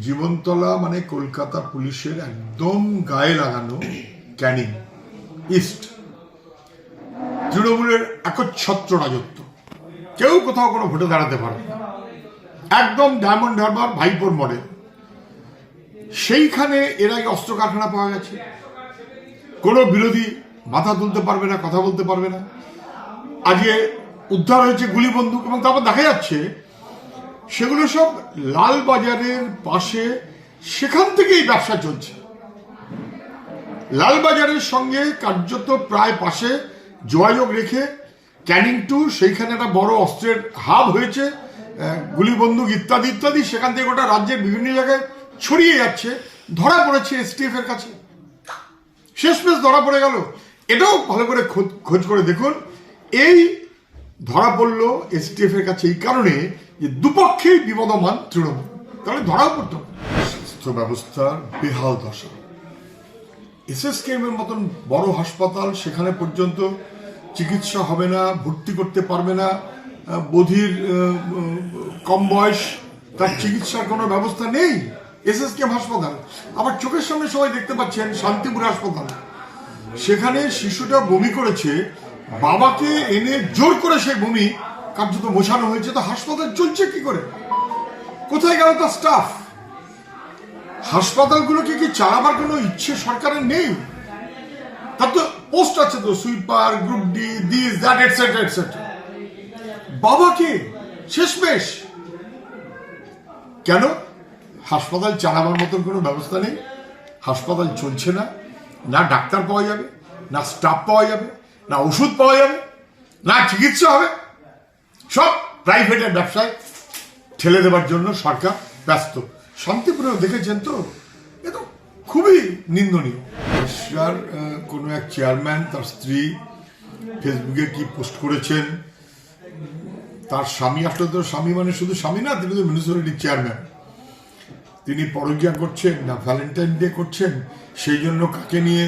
জীবনতলা মানে কলকাতা পুলিশের একদম গায়ে লাগানো ক্যানিং, ইস্ট। তৃণমূলের একচ্ছত্র রাজত্ব। কেউ কোথাও কোনো ভোটে দাঁড়াতে পারে একদম ডায়মন্ড হারবার ভাইপোর মডেল। সেইখানে এর আগে অস্ত্র কারখানা পাওয়া গেছে। কোনো বিরোধী মাথা তুলতে পারবে না, কথা বলতে পারবে না। আজকে উদ্ধার হয়েছে গুলি বন্দুক এবং তারপর দেখা যাচ্ছে সেগুলো সব লাল বাজারের পাশে সেখান থেকেই ব্যবসা চলছে। লালবাজারের সঙ্গে কার্যত প্রায় পাশে যোগাযোগ রেখে ক্যানিং টু, সেইখানে একটা বড় অস্ত্রের হাব হয়েছে গুলি বন্দুক ইত্যাদি ইত্যাদি, সেখান থেকে গোটা রাজ্যের বিভিন্ন জায়গায় ছড়িয়ে যাচ্ছে, ধরা পড়েছে এসটিএফ এর কাছে। শেষমেশ ধরা পড়ে গেল। এটাও ভালো করে খোঁজ করে দেখুন, এই ধরা পড়ল এসটিএফ এর কাছে এই কারণে যে দুপক্ষেই বিবদমান তৃণমূল। তাহলে ধরাও পড়তো। স্বাস্থ্য ব্যবস্থার বেহাল দশা। এসএসকেএম এর মতন বড় হাসপাতাল সেখানে পর্যন্ত চিকিৎসা হবে না, ভর্তি করতে পারবে না বধির কম বয়স, তার চিকিৎসার কোনো ব্যবস্থা নেই এসএসকেএম হাসপাতাল। আবার চোখের সামনে সবাই দেখতে পাচ্ছেন শান্তিপুর হাসপাতাল। সেখানে শিশুটা বমি করেছে বাবাকে এনে জোর করে সেই বমি কার্যত মোছানো হয়েছে, তো হাসপাতাল চলছে কি করে? কোথায় গেল তার স্টাফ হাসপাতালগুলোকে কি চালাবার কোনো ইচ্ছে সরকারের নেই? তার তো পোস্ট আছে তো sweeper group D this that etcetera etcetera বাবাকে শেষমেশ। কেন? হাসপাতাল চালাবার মতন কোনো ব্যবস্থা নেই। হাসপাতাল চলছে না। না ডাক্তার পাওয়া যাবে, না স্টাফ পাওয়া যাবে। না ওষুধ পাওয়া যাবে, না চিকিৎসা হবে, সব প্রাইভেটের ব্যবসায় ঠেলে দেওয়ার জন্য সরকার ব্যস্ত। শান্তিপুরেও দেখেছেন তো? এ তো খুবই নিন্দনীয়। এশিয়ার কোনো এক চেয়ারম্যান তার স্ত্রী ফেসবুকে কি পোস্ট করেছেন? তার স্বামী আসলে তো স্বামী মানে শুধু স্বামী না, তিনি তো মিউনিসিপ্যালিটির চেয়ারম্যান। তিনি পরকিয়া করছেন, না ভ্যালেন্টাইন ডে করছেন, সেই জন্য কাকে নিয়ে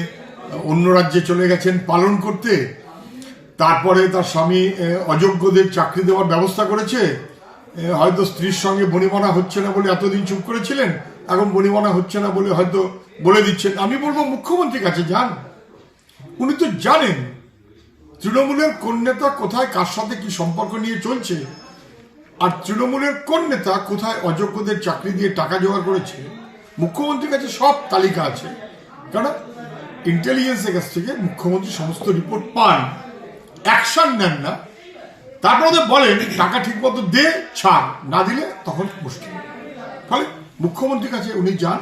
অন্য রাজ্যে চলে গেছেন পালন করতে, তারপরে তার স্বামী অযোগ্যদের চাকরি দেওয়ার ব্যবস্থা করেছে হয়তো স্ত্রীর সঙ্গে বনিমনা হচ্ছে না বলে এতদিন চুপ করেছিলেন, এখন বনিমনা হচ্ছে না বলে হয়তো বলে দিচ্ছেন। আমি বলব মুখ্যমন্ত্রীর কাছে যান। উনি তো জানেন তৃণমূলের কোন নেতা কোথায় কার সাথে কি সম্পর্ক নিয়ে চলছে, আর তৃণমূলের কোন নেতা কোথায় অযোগ্যদের চাকরি দিয়ে টাকা জোগাড় করেছে, মুখ্যমন্ত্রীর কাছে সব তালিকা আছে। কারণ ইন্টেলিজেন্সের কাছ থেকে মুখ্যমন্ত্রী সমস্ত রিপোর্ট পান অ্যাকশন নেন না। তারপর ওদের বলেন, টাকা ঠিক মতো দে, ছাড়। না দিলে তখন মুশকিল। ফলে মুখ্যমন্ত্রীর কাছে উনি যান।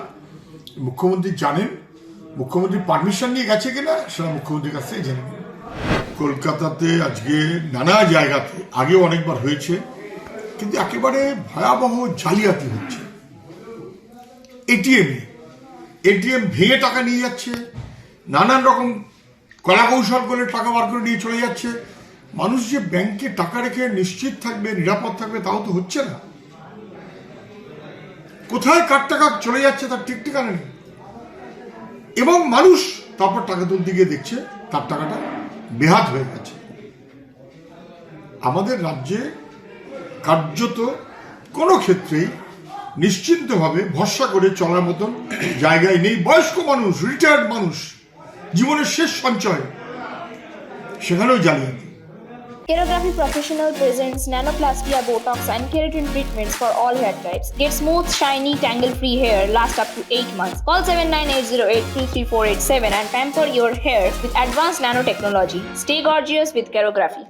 মুখ্যমন্ত্রী জানেন, মুখ্যমন্ত্রী পারমিশন নিয়ে গেছে কিনা, সেটা মুখ্যমন্ত্রীর কাছ থেকে জেনে কলকাতাতে আজকে নানা জায়গাতে, আগেও অনেকবার হয়েছে, কিন্তু একেবারে ভয়াবহ জালিয়াতি হচ্ছে। এটিএমে, এটিএম ভেঙে টাকা নিয়ে যাচ্ছে। নানান রকম কলাকৌশল করে টাকা বার করে নিয়ে চলে যাচ্ছে। মানুষ যে ব্যাংকে টাকা রেখে নিশ্চিত থাকবে, নিরাপদ থাকবে, তাও তো হচ্ছে না। কোথায় কার টাকা চলে যাচ্ছে তার ঠিক ঠিকানা নেই। এবং মানুষ তারপর টাকা তুলতে গিয়ে দেখছে, তার টাকাটা বেহাত হয়ে গেছে। আমাদের রাজ্যে কার্যত কোনো ক্ষেত্রেই নিশ্চিন্তভাবে ভরসা করে চলার মতন জায়গায় নেই। বয়স্ক মানুষ রিটায়ার্ড মানুষ জীবনের শেষ সঞ্চয় সেখানেও জালিয়াতি Kerography Professional presents nanoplastia, Botox, and keratin treatments for all hair types. Get smooth, shiny, tangle-free hair last up to 8 months. Call 7980833487 and pamper your hair with advanced nanotechnology. Stay gorgeous with Kerography.